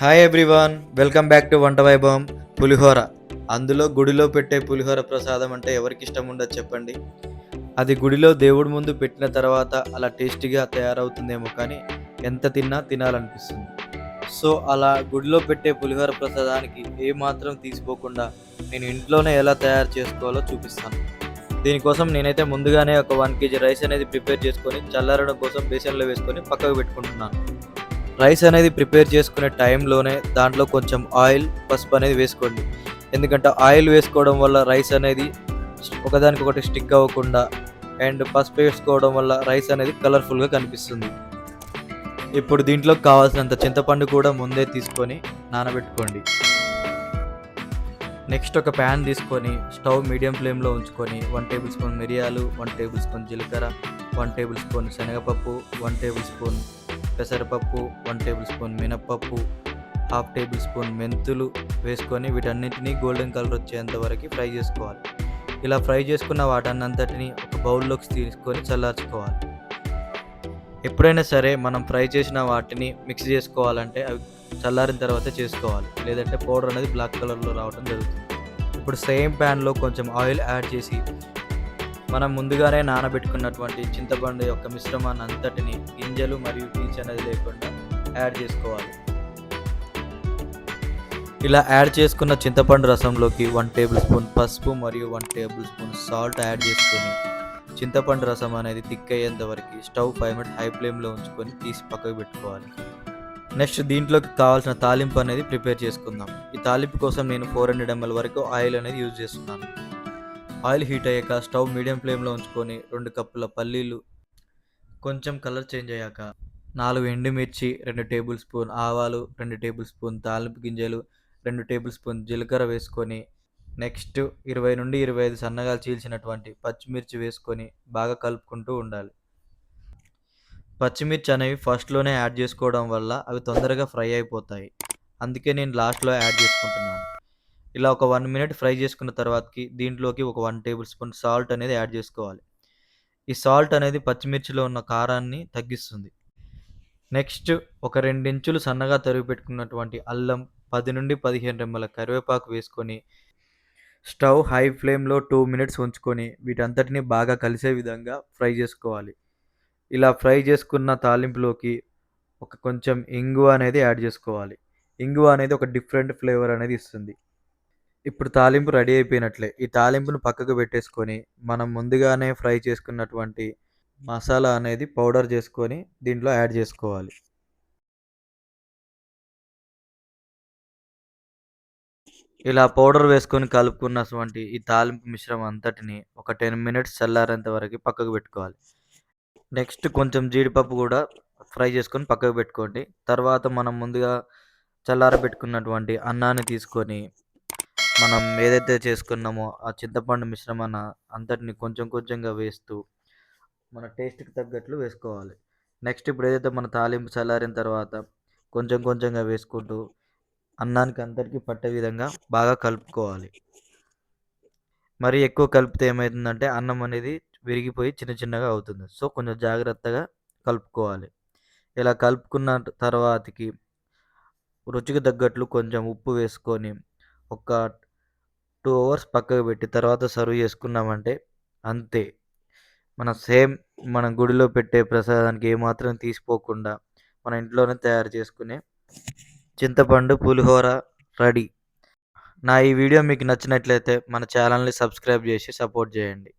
Hi everyone welcome back to వంట వైభవం పులిహోర అందులో గుడిలో పెట్టే పులిహోర ప్రసాదం అంటే ఎవరికి ఇష్టం ఉండదు చెప్పండి. అది గుడిలో దేవుడి ముందు పెట్టిన తర్వాత అలా టేస్టీగా తయారవుతుందేమో కానీ ఎంత తిన్నా తినాలనిపిస్తుంది. సో అలా గుడిలో పెట్టే పులిహోర ప్రసాదానికి ఏ మాత్రం తీసిపోకుండా నేను ఇంట్లోనే ఎలా తయారు చేసుకోవాలో చూపిస్తాను. దీనికోసం నేనైతే ముందుగానే ఒక వన్ కేజీ రైస్ అనేది ప్రిపేర్ చేసుకొని చల్లారడం కోసం బేసన్లో వేసుకొని పక్కకు పెట్టుకుంటున్నాను. రైస్ అనేది ప్రిపేర్ చేసుకునే టైంలోనే దాంట్లో కొంచెం ఆయిల్ పసుపు అనేది వేసుకోండి. ఎందుకంటే ఆయిల్ వేసుకోవడం వల్ల రైస్ అనేది ఒకదానికొకటి స్టిక్ అవ్వకుండా అండ్ పసుపు వేసుకోవడం వల్ల రైస్ అనేది కలర్ఫుల్గా కనిపిస్తుంది. ఇప్పుడు దీంట్లో కావాల్సినంత చింతపండు కూడా ముందే తీసుకొని నానబెట్టుకోండి. నెక్స్ట్ ఒక ప్యాన్ తీసుకొని స్టవ్ మీడియం ఫ్లేమ్లో ఉంచుకొని వన్ టేబుల్ స్పూన్ మిరియాలు వన్ టేబుల్ స్పూన్ జీలకర్ర వన్ టేబుల్ స్పూన్ శనగపప్పు వన్ టేబుల్ స్పూన్ పెసరపప్పు వన్ టేబుల్ స్పూన్ మినప్పప్పు హాఫ్ టేబుల్ స్పూన్ మెంతులు వేసుకొని వీటన్నిటిని గోల్డెన్ కలర్ వచ్చేంత వరకు ఫ్రై చేసుకోవాలి. ఇలా ఫ్రై చేసుకున్న వాటన్నంతటిని ఒక బౌల్లోకి తీసుకొని చల్లార్చుకోవాలి. ఎప్పుడైనా సరే మనం ఫ్రై చేసిన వాటిని మిక్స్ చేసుకోవాలంటే అవి చల్లారిన తర్వాత చేసుకోవాలి. లేదంటే పౌడర్ అనేది బ్లాక్ కలర్లో రావడం జరుగుతుంది. ఇప్పుడు సేమ్ ప్యాన్లో కొంచెం ఆయిల్ యాడ్ చేసి మనం ముందుగానే నానబెట్టుకున్నటువంటి చింతపండు యొక్క మిశ్రమాన్ని అంతటిని గింజలు మరియు పీచ్ అనేది లేకుండా యాడ్ చేసుకోవాలి. ఇలా యాడ్ చేసుకున్న చింతపండు రసంలోకి వన్ టేబుల్ స్పూన్ పసుపు మరియు one tablespoon salt add చేసుకొని చింతపండు రసం అనేది థిక్ అయ్యేంత వరకు స్టవ్ ఫైవ్ మినిట్ హై ఫ్లేమ్లో ఉంచుకొని తీసి పక్కకు పెట్టుకోవాలి. నెక్స్ట్ దీంట్లోకి కావాల్సిన తాలింపు అనేది ప్రిపేర్ చేసుకుందాం. ఈ తాలింపు కోసం నేను ఫోర్ హండ్రెడ్ ఎంఎల్ వరకు ఆయిల్ అనేది యూజ్ చేస్తున్నాను. ఆయిల్ హీట్ అయ్యాక స్టవ్ మీడియం ఫ్లేమ్లో ఉంచుకొని రెండు కప్పుల పల్లీలు కొంచెం కలర్ చేంజ్ అయ్యాక నాలుగు ఎండుమిర్చి రెండు టేబుల్ స్పూన్ ఆవాలు రెండు టేబుల్ స్పూన్ తాలింపు గింజలు రెండు టేబుల్ స్పూన్ జీలకర్ర వేసుకొని నెక్స్ట్ ఇరవై నుండి ఇరవై ఐదు సన్నగా చీల్చినటువంటి పచ్చిమిర్చి వేసుకొని బాగా కలుపుకుంటూ ఉండాలి. పచ్చిమిర్చి అనేవి ఫస్ట్లోనే యాడ్ చేసుకోవడం వల్ల అవి తొందరగా ఫ్రై అయిపోతాయి. అందుకే నేను లాస్ట్లో యాడ్ చేసుకుంటున్నాను. ఇలా ఒక వన్ మినిట్ ఫ్రై చేసుకున్న తర్వాతకి దీంట్లోకి ఒక వన్ టేబుల్ స్పూన్ సాల్ట్ అనేది యాడ్ చేసుకోవాలి. ఈ సాల్ట్ అనేది పచ్చిమిర్చిలో ఉన్న కారాన్ని తగ్గిస్తుంది. నెక్స్ట్ ఒక రెండించులు సన్నగా తరిగి పెట్టుకున్నటువంటి అల్లం పది నుండి పదిహేను రెమ్మల కరివేపాకు వేసుకొని స్టవ్ హై ఫ్లేమ్లో టూ మినిట్స్ ఉంచుకొని వీటంతటిని బాగా కలిసే విధంగా ఫ్రై చేసుకోవాలి. ఇలా ఫ్రై చేసుకున్న తాలింపులోకి ఒక కొంచెం ఇంగువ అనేది యాడ్ చేసుకోవాలి. ఇంగువ అనేది ఒక డిఫరెంట్ ఫ్లేవర్ అనేది ఇస్తుంది. ఇప్పుడు తాలింపు రెడీ అయిపోయినట్లే. ఈ తాలింపును పక్కకు పెట్టేసుకొని మనం ముందుగానే ఫ్రై చేసుకున్నటువంటి మసాలా అనేది పౌడర్ చేసుకొని దీంట్లో యాడ్ చేసుకోవాలి. ఇలా పౌడర్ వేసుకొని కలుపుకున్నటువంటి ఈ తాలింపు మిశ్రమం అంతటిని ఒక టెన్ మినిట్స్ చల్లారేంత వరకు పక్కకు పెట్టుకోవాలి. నెక్స్ట్ కొంచెం జీడిపప్పు కూడా ఫ్రై చేసుకొని పక్కకు పెట్టుకోండి. తర్వాత మనం ముందుగా చల్లారబెట్టుకున్నటువంటి అన్నాన్ని తీసుకొని మనం ఏదైతే చేసుకున్నామో ఆ చింతపండు మిశ్రమాన్ని అంతటిని కొంచెం కొంచెంగా వేస్తూ మన టేస్ట్కి తగ్గట్లు వేసుకోవాలి. నెక్స్ట్ ఇప్పుడు ఏదైతే మన తాలింపు చల్లారిన తర్వాత కొంచెం కొంచెంగా వేసుకుంటూ అన్నానికి అందరికీ పట్టే విధంగా బాగా కలుపుకోవాలి. మరి ఎక్కువ కలిపితే ఏమవుతుందంటే అన్నం అనేది విరిగిపోయి చిన్న చిన్నగా అవుతుంది. సో కొంచెం జాగ్రత్తగా కలుపుకోవాలి. ఇలా కలుపుకున్న తర్వాతకి రుచికి తగ్గట్లు కొంచెం ఉప్పు వేసుకొని ఒక టూ అవర్స్ పక్కకు పెట్టి తర్వాత సర్వ్ చేసుకున్నామంటే అంతే. మన సేమ్ మన గుడిలో పెట్టే ప్రసాదానికి ఏమాత్రం తీసిపోకుండా మన ఇంట్లోనే తయారు చేసుకునే చింతపండు పులిహోర రెడీ. నా ఈ వీడియో మీకు నచ్చినట్లయితే మన ఛానల్ని సబ్స్క్రైబ్ చేసి సపోర్ట్ చేయండి.